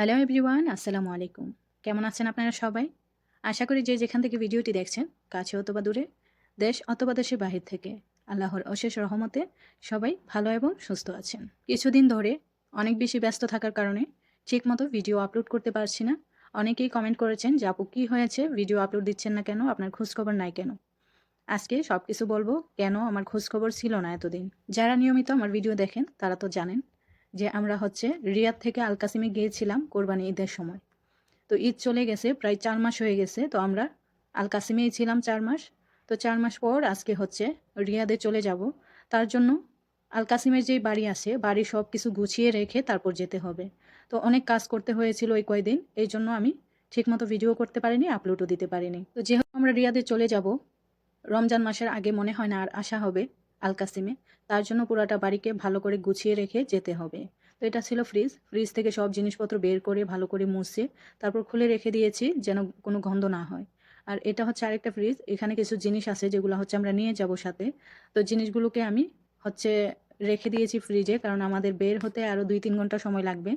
Hello everyone আসসালামু আলাইকুম কেমন আছেন আপনারা সবাই? আশা করি যে যেখান থেকে ভিডিওটি দেখছেন, কাছে অথবা দূরে, দেশ অথবা দেশের বাহির থেকে, আল্লাহর অশেষ রহমতে সবাই ভালো এবং সুস্থ আছেন। কিছুদিন ধরে অনেক বেশি ব্যস্ত থাকার কারণে ঠিকমতো ভিডিও আপলোড করতে পারছি না। অনেকেই কমেন্ট করেছেন যে, আপু, কী হয়েছে? ভিডিও আপলোড দিচ্ছেন না কেন? আপনার খোঁজখবর নাই কেন? আজকে সব কিছু বলব, কেন আমার খোঁজখবর ছিল না এতদিন? যারা নিয়মিত আমার ভিডিও দেখেন, তারা তো জানেন যে আমরা হচ্ছে রিয়াদ থেকে আলকাসিমে গিয়েছিলাম কোরবানি ঈদের সময়। তো ঈদ চলে গেছে, প্রায় চার মাস হয়ে গেছে, তো আমরা আলকাসিমেই ছিলাম চার মাস। তো চার মাস পর আজকে হচ্ছে রিয়াদে চলে যাব। তার জন্য আলকাসিমের যেই বাড়ি আছে, বাড়ি সব কিছু গুছিয়ে রেখে তারপর যেতে হবে। তো অনেক কাজ করতে হয়েছিল ওই কয়দিন, এই জন্য আমি ঠিকমতো ভিডিও করতে পারিনি, আপলোডও দিতে পারিনি। তো যেহেতু আমরা রিয়াদে চলে যাব, রমজান মাসের আগে মনে হয় না আর আসা হবে। আলকাসিমে। তার জন্য পুরাটা বাড়িকে ভালো করে গুছিয়ে রেখে যেতে হবে। তো এটা ছিল ফ্রিজ। ফ্রিজ থেকে সব জিনিসপত্র বের করে ভালো করে মুছে তারপর খুলে রেখে দিয়েছি যেন কোনো গন্ধ না হয়। আর এটা হচ্ছে আরেকটা ফ্রিজ। এখানে কিছু জিনিস আছে যেগুলো হচ্ছে আমরা নিয়ে যাব সাথে। তো জিনিসগুলোকে আমি হচ্ছে রেখে দিয়েছি ফ্রিজে কারণ আমাদের বের হতে আরও দুই তিন ঘণ্টা সময় লাগবে।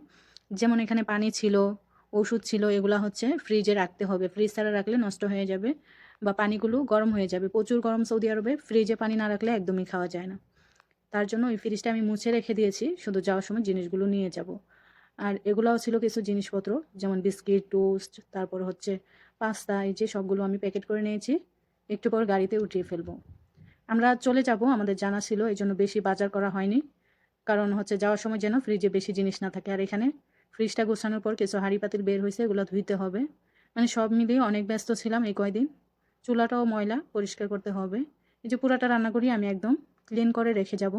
যেমন এখানে পানি ছিল, ওষুধ ছিল, এগুলো হচ্ছে ফ্রিজে রাখতে হবে। ফ্রিজ ছাড়া রাখলে নষ্ট হয়ে যাবে। বা পানিগুলো গরম হয়ে যাবে। প্রচুর গরম সৌদি আরবে, ফ্রিজে পানি না রাখলে একদমই খাওয়া যায় না। তার জন্য ওই ফ্রিজটা আমি মুছে রেখে দিয়েছি, শুধু যাওয়ার সময় জিনিসগুলো নিয়ে যাব। আর এগুলাও ছিল কিছু জিনিসপত্র, যেমন বিস্কিট, টোস্ট, তারপর হচ্ছে পাস্তা, এই যে সবগুলো আমি প্যাকেট করে নিয়েছি। একটু পর গাড়িতে উঠিয়ে ফেলব। আমরা চলে যাব, আমাদের জানা ছিল, এই জন্য বেশি বাজার করা হয়নি। কারণ হচ্ছে যাওয়ার সময় যেন ফ্রিজে বেশি জিনিস না থাকে। আর এখানে ফ্রিজটা গোছানোর পর কিছু হাঁড়ি পাতিল বের হয়েছে, এগুলো ধুইতে হবে। মানে সব মিলিয়ে অনেক ব্যস্ত ছিলাম এই কয়দিন। চুলাটাও ময়লা পরিষ্কার করতে হবে। এই যে পুরাটা রান্না করি আমি একদম ক্লিন করে রেখে যাব,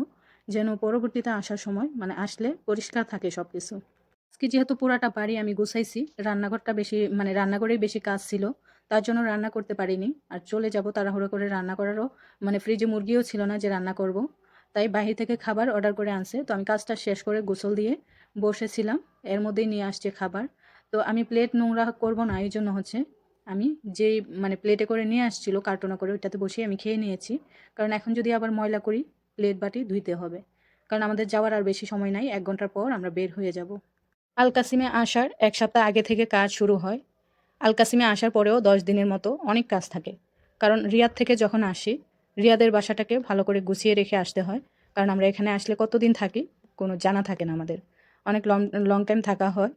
যেন পরবর্তীতে আসার সময় মানে আসলে পরিষ্কার থাকে সব কিছু আজকে যেহেতু পুরাটা বাড়ি আমি গুছাইছি, রান্নাঘরটা বেশি মানে রান্নাঘরেই বেশি কাজ ছিল, তার জন্য রান্না করতে পারিনি। আর চলে যাব তাড়াহুড়ো করে রান্না করারও মানে ফ্রিজে মুরগিও ছিল না যে রান্না করব। তাই বাহির থেকে খাবার অর্ডার করে আনছে। তো আমি কাজটা শেষ করে গোসল দিয়ে বসেছিলাম। এর মধ্যেই নিয়ে আসছে খাবার। তো আমি প্লেট নোংরা করব না, এই জন্য হচ্ছে। আমি যেই মানে প্লেটে করে নিয়ে আসছিল কার্টুনে করে ওইটাতে বসিয়ে আমি খেয়ে নিয়েছি। কারণ এখন যদি আবার ময়লা করি প্লেট বাটি ধুইতে হবে। কারণ আমাদের যাওয়ার আর বেশি সময় নাই, এক ঘণ্টার পর আমরা বের হয়ে যাব। আলকাসিমে আসার এক সপ্তাহ আগে থেকে কাজ শুরু হয়। আলকাসিমে আসার পরেও দশ দিনের মতো অনেক কাজ থাকে। কারণ রিয়াদ থেকে যখন আসি, রিয়াদের বাসাটাকে ভালো করে গুছিয়ে রেখে আসতে হয়। কারণ আমরা এখানে আসলে কতদিন থাকি, কোনো জানা থাকে না আমাদের। অনেক লং লং টাইম থাকা হয়।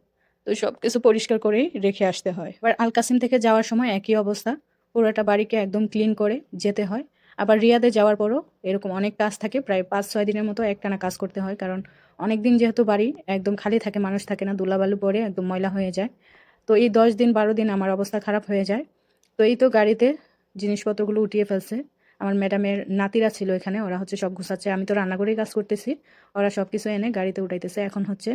তো সব কিছু পরিষ্কার করেই রেখে আসতে হয়। এবার আলকাসিম থেকে যাওয়ার সময় একই অবস্থা। পুরোটা বাড়িকে একদম ক্লিন করে যেতে হয়। আবার রিয়াদে যাওয়ার পরও এরকম অনেক কাজ থাকে। প্রায় পাঁচ, ছয় দিনের মতো একটানা কাজ করতে হয়। কারণ অনেক দিন যেহেতু বাড়ি একদম খালি থাকে, মানুষ থাকে না, দুলাবালু পরে একদম ময়লা হয়ে যায়। তো এই দশ দিন, বারো দিন আমার অবস্থা খারাপ হয়ে যায়। তো এই তো গাড়িতে জিনিসপত্রগুলো উঠিয়ে ফেলছে। আমার ম্যাডামের নাতিরা ছিল এখানে, ওরা হচ্ছে সব ঘুষাচ্ছে আমি তো রান্নাঘরেই কাজ করতেছি। ওরা সব কিছু এনে গাড়িতে উঠাইতেছে। এখন হচ্ছে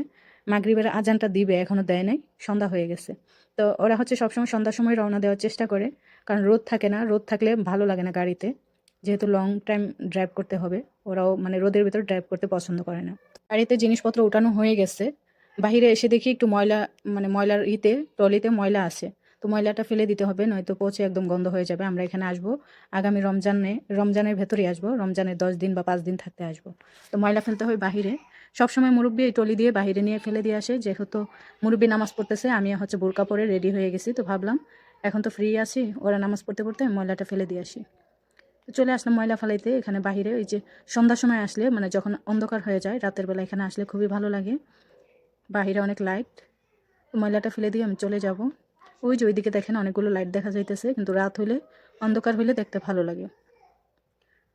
মাগরিবের আজানটা দিবে এখনও দেয় নাই, সন্ধ্যা হয়ে গেছে। তো ওরা হচ্ছে সবসময় সন্ধ্যার সময় রওনা দেওয়ার চেষ্টা করে, কারণ রোদ থাকে না, রোদ থাকলে ভালো লাগে না গাড়িতে। যেহেতু লং টাইম ড্রাইভ করতে হবে, ওরাও মানে রোদের ভিতর ড্রাইভ করতে পছন্দ করে না। গাড়িতে জিনিসপত্র উঠানো হয়ে গেছে, বাহিরে এসে দেখি একটু ময়লা মানে ময়লার ইতে, ট্রলিতে ময়লা আছে। তো ময়লাটা ফেলে দিতে হবে, নয়তো পচে একদম গন্ধ হয়ে যাবে। আমরা এখানে আসব, আগামী রমজানে, রমজানের ভেতরেই আসব, রমজানের দশ দিন বা পাঁচ দিন থাকতে আসব। তো ময়লা ফেলতে হয় বাহিরে। সবসময় মুরব্বী এই টলি দিয়ে বাহিরে নিয়ে ফেলে দিয়ে আসে, যেহেতু মুরব্বী নামাজ পড়তেছে, আমি হচ্ছে বোরকা পরে রেডি হয়ে গেছি, তো ভাবলাম এখন তো ফ্রি আছি, ওরা নামাজ পড়তে পড়তে ময়লাটা ফেলে দিয়ে আসি। চলে আসলাম ময়লা ফেলাইতে, এখানে বাহিরে ওই যে সন্ধ্যার সময় আসলে মানে যখন অন্ধকার হয়ে যায়, রাতের বেলা এখানে আসলে খুবই ভালো লাগে। বাহিরে অনেক লাইট ময়লাটা ফেলে দিয়ে আমি চলে যাব। ওই যে ওইদিকে দেখেন অনেকগুলো লাইট দেখা যাইতেছে, কিন্তু রাত হলে অন্ধকার হলে দেখতে ভালো লাগে।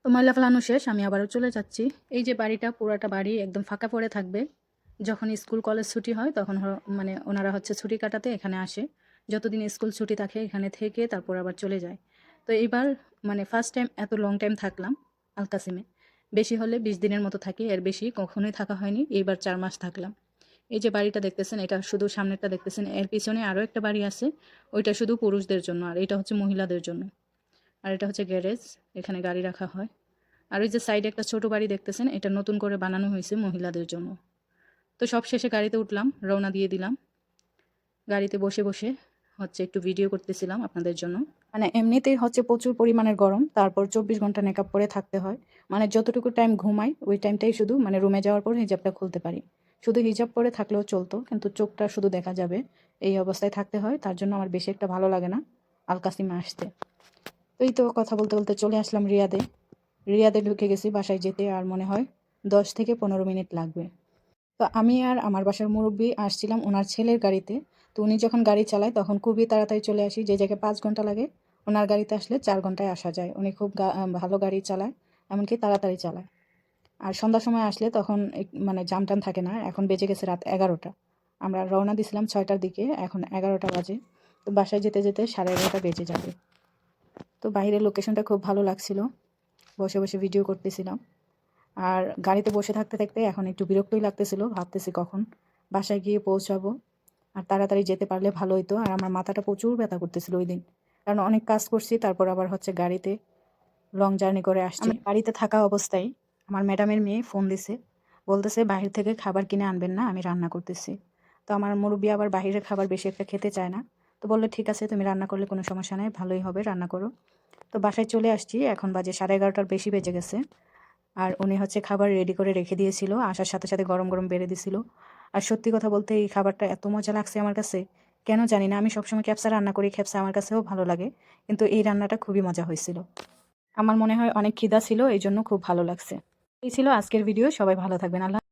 তো ময়লা ফেলানো শেষ, আমি আবারও চলে যাচ্ছি। এই যে বাড়িটা, পুরাটা বাড়ি একদম ফাঁকা পড়ে থাকবে। যখন স্কুল, কলেজ ছুটি হয়, তখন মানে ওনারা হচ্ছে ছুটি কাটাতে এখানে আসে। যতদিন স্কুল ছুটি থাকে, এখানে থেকে তারপর আবার চলে যায়। তো এইবার মানে ফার্স্ট টাইম এত লং টাইম থাকলাম আলকাসিমে বেশি হলে বিশ দিনের মতো থাকি, এর বেশি কখনোই থাকা হয়নি। এইবার চার মাস থাকলাম। এই যে বাড়িটা দেখতেছেন, এটা শুধু সামনেরটা দেখতেছেন, এর পিছনে আরও একটা বাড়ি আছে, ওইটা শুধু পুরুষদের জন্য, আর এটা হচ্ছে মহিলাদের জন্য। আর এটা হচ্ছে গ্যারেজ, এখানে গাড়ি রাখা হয়। আর ওই যে সাইডে একটা ছোট বাড়ি দেখতেছেন, এটা নতুন করে বানানো হয়েছে মহিলাদের জন্য। তো সব শেষে গাড়িতে উঠলাম, রওনা দিয়ে দিলাম। গাড়িতে বসে বসে হচ্ছে একটু ভিডিও করতেছিলাম আপনাদের জন্য। মানে এমনিতেই হচ্ছে প্রচুর পরিমাণের গরম, তারপর চব্বিশ ঘণ্টা মেকআপ পরে থাকতে হয়। মানে যতটুকু টাইম ঘুমাই, ওই টাইমটাই শুধু মানে রুমে যাওয়ার পর হিজাবটা খুলতে পারি। শুধু হিজাব পরে থাকলেও চলতো, কিন্তু চোখটা শুধু দেখা যাবে। এই অবস্থায় থাকতে হয়, তার জন্য আমার বেশি একটা ভালো লাগে না আলকাসিমে আসতে। এই তো কথা বলতে বলতে চলে আসলাম রিয়াদে। রিয়াদে ঢুকে গেছি বাসায় যেতে, আর মনে হয় দশ থেকে পনেরো মিনিট লাগবে। তো আমি আর আমার বাসার মুরব্বী আসছিলাম ওনার ছেলের গাড়িতে। তো উনি যখন গাড়ি চালায়, তখন খুবই তাড়াতাড়ি চলে আসি, যে জায়গায় পাঁচ ঘণ্টা লাগে। ওনার গাড়িতে আসলে চার ঘন্টায় আসা যায়। উনি খুব ভালো গাড়ি চালায়, এমনকি তাড়াতাড়ি চালায়। আর সন্ধ্যার সময় আসলে তখন মানে জাম টাম থাকে না এখন বেজে গেছে রাত এগারোটা। আমরা রওনা দিছিলাম ছয়টার দিকে এখন এগারোটা বাজে। তো বাসায় যেতে যেতে সাড়ে এগারোটা বেজে যাবে। তো বাইরের লোকেশনটা খুব ভালো লাগছিল বসে বসে ভিডিও করতেছিলাম। আর গাড়িতে বসে থাকতে থাকতে এখন একটু বিরক্তই লাগতেছিল ভাবতেছি কখন বাসায় গিয়ে পৌঁছাবো। আর তাড়াতাড়ি যেতে পারলে ভালো হতো আর আমার মাথাটা প্রচুর ব্যথা করতেছিল ওই দিন। কারণ অনেক কাজ করছি তারপর আবার হচ্ছে গাড়িতে লং জার্নি করে আসছি। গাড়িতে থাকা অবস্থায় আমার ম্যাডামের মেয়ে ফোন দিছে। বলতেছে, বাহির থেকে খাবার কিনে আনবেন না, আমি রান্না করতেছি। তো আমার মুরব্বী আবার বাইরের খাবার বেশি একটা খেতে চায় না। তো বলল, ঠিক আছে, তুমি রান্না করলে কোনো সমস্যা নেই, ভালোই হবে, রান্না করো। তো বাসায় চলে আসছি, এখন বাজে সাড়ে এগারোটার বেশি বেজে গেছে। আর উনি হচ্ছে খাবার রেডি করে রেখে দিয়েছিল, আসার সাথে সাথে গরম গরম বেড়ে দিছিল। আর সত্যি কথা বলতে, এই খাবারটা এত মজা লাগছে আমার কাছে, কেন জানি না, আমি সবসময় ক্যাপসা রান্না করি, ক্যাপসা আমার কাছেও ভালো লাগে, কিন্তু এই রান্নাটা খুবই মজা হয়েছিল। আমার মনে হয় অনেক খিদা ছিল এই জন্য খুব ভালো লাগছে। এই ছিল আজকের ভিডিও সবাই ভালো থাকবেন। আল্লাহ